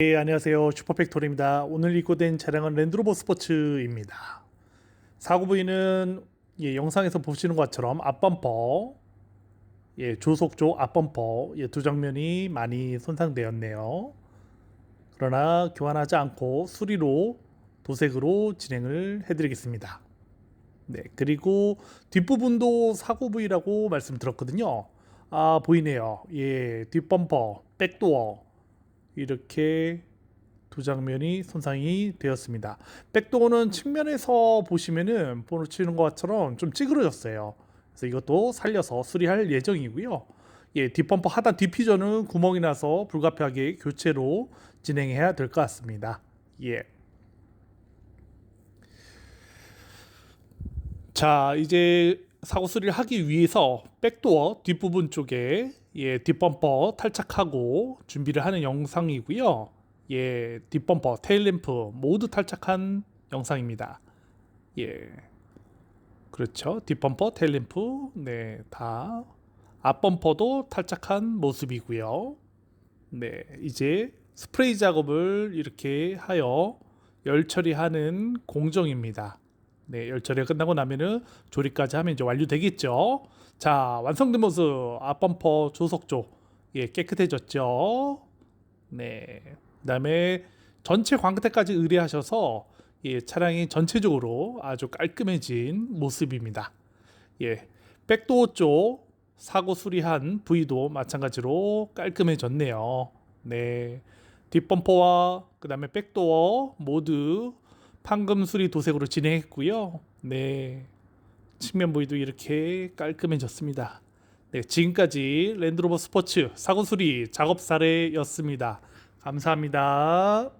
네, 안녕하세요. 슈퍼팩토리입니다. 오늘 입고된 차량은 랜드로버 스포츠입니다. 사고 부위는 예, 영상에서 보시는 것처럼 앞범퍼, 예, 조속 조 앞범퍼 예, 두 장면이 많이 손상되었네요. 그러나 교환하지 않고 수리로 도색으로 진행을 해드리겠습니다. 네, 그리고 뒷부분도 사고 부위라고 말씀드렸거든요. 아, 보이네요. 예, 뒷범퍼, 백도어, 이렇게 두 장면이 손상이 되었습니다. 백도어는 측면에서 보시면은 번호 치는 것처럼 좀 찌그러졌어요. 그래서 이것도 살려서 수리할 예정이고요. 예, 뒷범퍼 하단 디퓨저는 구멍이 나서 불가피하게 교체로 진행해야 될 것 같습니다. 예. 자, 이제 사고 수리를 하기 위해서 백도어 뒷부분 쪽에 예, 뒷범퍼 탈착하고 준비를 하는 영상이고요. 예, 뒷범퍼, 테일램프 모두 탈착한 영상입니다. 예. 그렇죠. 뒷범퍼, 테일램프 네, 다 앞범퍼도 탈착한 모습이고요. 네, 이제 스프레이 작업을 이렇게 하여 열 처리하는 공정입니다. 네, 열 처리가 끝나고 나면은 조립까지 하면 이제 완료되겠죠. 자, 완성된 모습 앞범퍼 조석조 예, 깨끗해졌죠. 네. 그다음에 전체 광택까지 의뢰하셔서 예, 차량이 전체적으로 아주 깔끔해진 모습입니다. 예. 백도어 쪽 사고 수리한 부위도 마찬가지로 깔끔해졌네요. 네. 뒷범퍼와 그다음에 백도어 모두 판금 수리 도색으로 진행했고요. 네. 측면 부위도 이렇게 깔끔해졌습니다. 네, 지금까지 랜드로버 스포츠 사고 수리 작업 사례였습니다. 감사합니다.